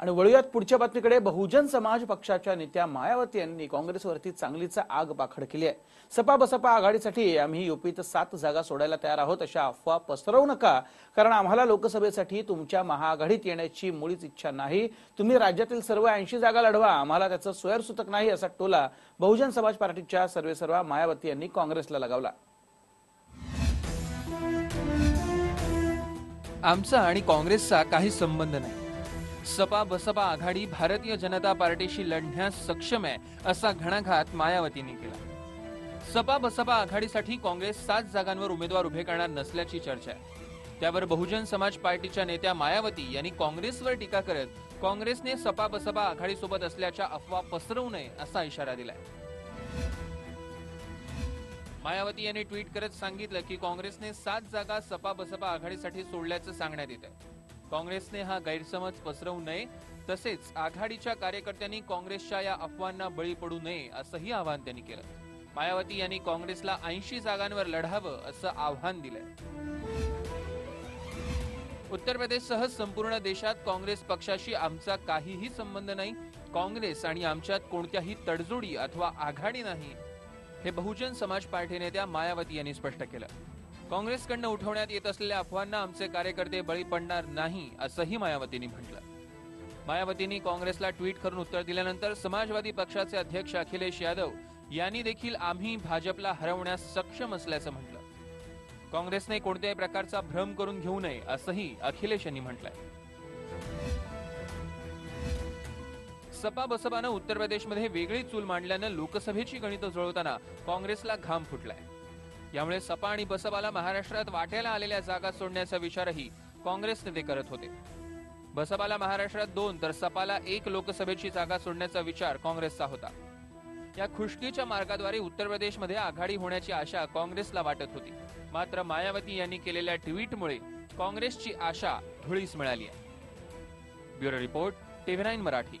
आणि वळूयात पुढच्या बातमीकडे. बहुजन समाज पक्षाच्या नेत्या मायावती यांनी काँग्रेसवरती चांगलीच आग पाखड केली आहे. सपा बसपा आघाडीसाठी आम्ही युपीत सात जागा सोडायला तयार आहोत अशा अफवा पसरवू नका. कारण आम्हाला लोकसभेसाठी तुमच्या महाआघाडीत येण्याची मुळीच इच्छा नाही. तुम्ही राज्यातील सर्व ऐंशी जागा लढवा. आम्हाला त्याचं स्वयंसूतक नाही असा टोला बहुजन समाज पार्टीच्या सर्वेसर्वा मायावती यांनी काँग्रेसला लगावला. आमचा आणि काँग्रेसचा काही संबंध नाही. सपा बसपा आघाडी भारतीय जनता पार्टीशी लढण्यास सक्षम आहे असा घणाघात मायावतींनी केला. सपा बसपा आघाडीसाठी काँग्रेस सात जागांवर उमेदवार उभे करणार नसल्याची चर्चा आहे. त्यावर बहुजन समाज पार्टीच्या नेत्या मायावती यांनी काँग्रेसवर टीका करत काँग्रेसने सपा बसपा आघाडीसोबत असल्याच्या अफवा पसरवू नये असा इशारा दिलाय. मायावती यांनी ट्विट करत सांगितलं की काँग्रेसने सात जागा सपा बसपा आघाडीसाठी सोडल्याचं सांगण्यात येत आहे काँग्रेसने हा गैरसमज पसरवू नये तसेच आघाडीच्या कार्यकर्त्यांनी काँग्रेसच्या या अफवांना बळी पडू नये असंही आवाहन त्यांनी केलं. मायावती यांनी काँग्रेसला ऐंशी जागांवर लढावं असं आव्हान दिलंय. उत्तर प्रदेशसह संपूर्ण देशात काँग्रेस पक्षाशी आमचा काहीही संबंध नाही काँग्रेस आणि आमच्यात कोणत्याही तडजोडी अथवा आघाडी नाही हे बहुजन समाज पार्टी नेत्या मायावती यांनी स्पष्ट केलं. काँग्रेसकडनं उठवण्यात येत असलेल्या अफवांना आमचे कार्यकर्ते बळी पडणार नाही असंही मायावतींनी म्हटलं. मायावतींनी काँग्रेसला ट्विट करून उत्तर दिल्यानंतर समाजवादी पक्षाचे अध्यक्ष अखिलेश यादव यांनी देखील आम्ही भाजपला हरवण्यास सक्षम असल्याचं म्हटलं. काँग्रेसने कोणत्याही प्रकारचा भ्रम करून घेऊ नये असंही अखिलेश यांनी म्हटलंय. सपा बसपानं उत्तर प्रदेशमध्ये वेगळी चूल मांडल्यानं लोकसभेची गणितं जुळवताना काँग्रेसला घाम फुटलाय. यामुळे सपा आणि बसपाला महाराष्ट्रात वाट्याला आलेल्या जागा सोडण्याचा विचारही काँग्रेस नेते करत होते. बसपाला महाराष्ट्रात दोन तर सपाला एक लोकसभेची जागा सोडण्याचा विचार काँग्रेसचा होता. या खुशकीच्या मार्गाद्वारे उत्तर प्रदेशमध्ये आघाडी होण्याची आशा काँग्रेसला वाटत होती. मात्र मायावती यांनी केलेल्या ट्विटमुळे काँग्रेसची आशा धुळीस मिळाली आहे. Bureau report TV nine Marathi.